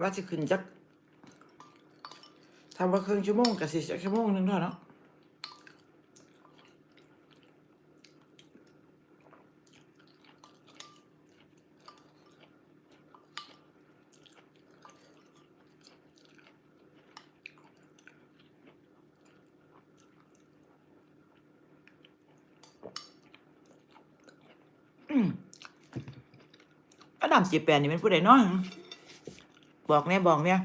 ว่าจะขึ้นจักทำว่าครึ่งชั่วโมงกับสิจักชั่วโมงหนึงเท่านั้นเนาะอดัมจีแปนนี่เป็นผู้ใดเนาะ บอกเนี่ยบอกเนี่ย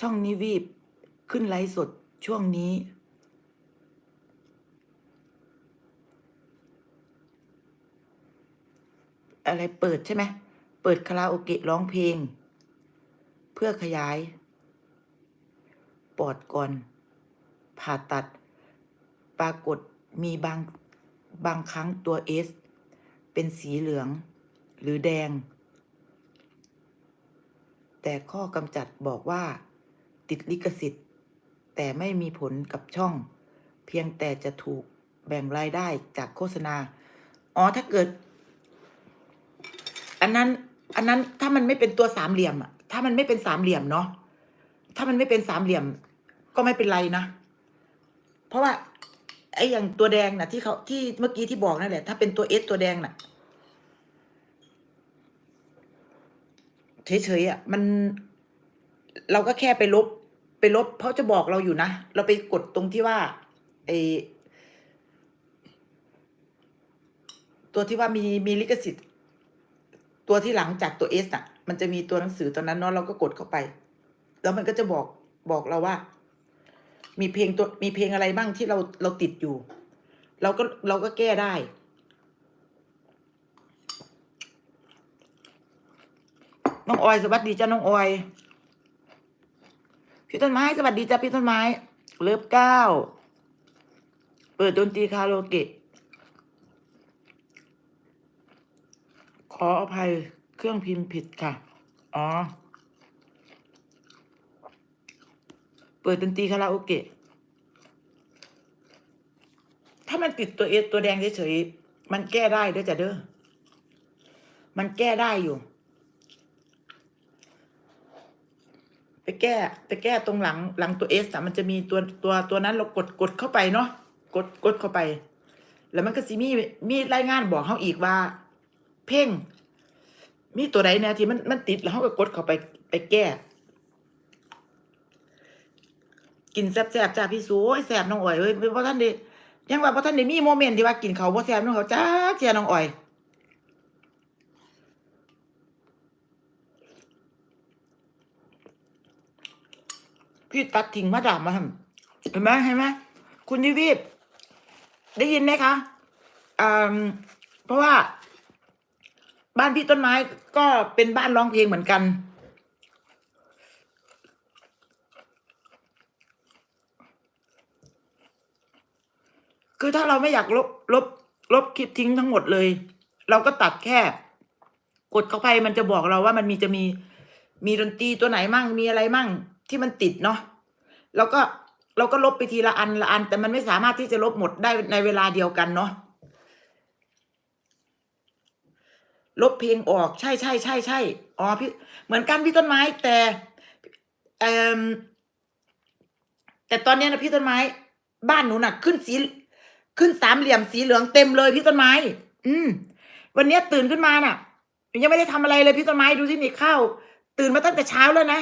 ช่องนี้วีบขึ้นไลฟ์สดช่วงนี้ อะไรเปิดใช่ไหม เปิดคาราโอเกะร้องเพลง เพื่อขยาย ปอดก่อน ผ่าตัด ปรากฏมีบางบางครั้งตัวเอส เป็นสีเหลืองหรือแดง แต่ข้อกำจัดบอกว่า ติดลิขสิทธิ์ แต่ไม่มีผลกับช่อง เพียงแต่จะถูกแบ่งรายได้จากโฆษณา อ๋อถ้าเกิด อันนั้น อันนั้นถ้ามันไม่เป็นตัวสามเหลี่ยมอะถ้ามันไม่เป็นสามเหลี่ยมเนาะถ้ามันไม่เป็นสามเหลี่ยม ก็ไม่เป็นไรนะ เพราะว่าไอ้อย่างตัวแดงนะที่เขาที่เมื่อกี้ที่บอกนั่นแหละ ถ้าเป็นตัวเอสตัวแดงน่ะ เฉยๆอะมัน เราก็แค่ไปลบ ไปลบเพราะจะบอกเราอยู่นะ เราไปกดตรงที่ว่าไอตัวที่ว่ามีมีลิขสิทธิ์ ตัวที่หลังจากตัวเอสน่ะ มันจะมีตัวหนังสือตอนนั้นเนาะเราก็กดเข้าไป แล้วมันก็จะบอกบอกเราว่า มีเพลงตัวมีเพลงอะไรบ้างที่เราเราติดอยู่ เราก็เราก็แก้ได้ น้องออยสวัสดีจ้าน้องออย พี่ต้นไม้สวัสดีจ้าพี่ต้นไม้ เลิฟเก้า เปิดดนตรีคาราโอเกะ ขออภัยเครื่องพิมพ์ผิดค่ะ อ๋อ เปิดดนตรีคาราโอเกะ ถ้ามันติดตัวเอสตัวแดงเฉยๆ มันแก้ได้เด้อจ้ะเด้อ มันแก้ได้อยู่ ไปแก้ ไปแก้ตรงหลังหลังตัวเอสอะมันจะมีตัวตัวตัวนั้นเรากดกดเข้าไปเนาะกดกดเข้าไป แล้วมันก็สิมีมีรายงานบอกเขาอีกว่า เพ่ง มีตัวใดเนี่ยที่มันมันติดแล้วเขาก็กดเข้าไปไปแก้ กินแซ่บๆจ้าพี่สูโอ้ยแซ่บน้องอ่อยเอ้ยเพราะท่านได้ยังว่าเพราะท่านได้มีโมเมนต์ที่ว่ากินเขาวบ่แซ่บน้องเขาจ้าเจียน้องอ่อย พี่ตัดทิ้งมาด่ามาทำเห็นไหมเห็นไหมคุณนิวิทได้ยินไหมคะอ่าเพราะว่า บ้านพี่ต้นไม้ก็เป็นบ้านร้องเพลงเหมือนกันคือถ้าเราไม่อยากลบลบ ลบคลิปทิ้งทั้งหมดเลย เราก็ตัดแค่ กดเข้าไปมันจะบอกเราว่ามันมีจะมีมีดนตรีตัวไหนมั่งมีอะไรมั่ง ที่มันติดเนาะเราก็เราก็ลบไปทีละอันละอัน แต่มันไม่สามารถที่จะลบหมดได้ในเวลาเดียวกันเนาะลบเพลงออกใช่ใช่ใช่ใช่อ๋อพี่เหมือนกันพี่ต้นไม้แต่แต่ตอนนี้นะพี่ต้นไม้ บ้านหนูน่ะ ขึ้นสี ขึ้นสามเหลี่ยมสีเหลืองเต็มเลยพี่ต้นไม้ อืม วันนี้ตื่นขึ้นมาน่ะยังไม่ได้ทำอะไรเลยพี่ต้นไม้ดูสินี่ข้าวตื่นมาตั้งแต่เช้าแล้วนะ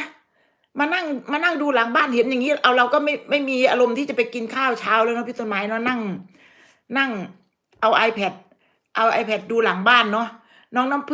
มานั่งมานั่งดูหลังบ้านเห็นอย่างนี้ เอาเราก็ไม่ไม่มีอารมณ์ที่จะไปกินข้าวเช้าแล้วเนาะพี่ต้นไม้เนาะนั่ง นั่งเอา iPad เอา iPad ดูหลังบ้านเนาะน้องน้ำ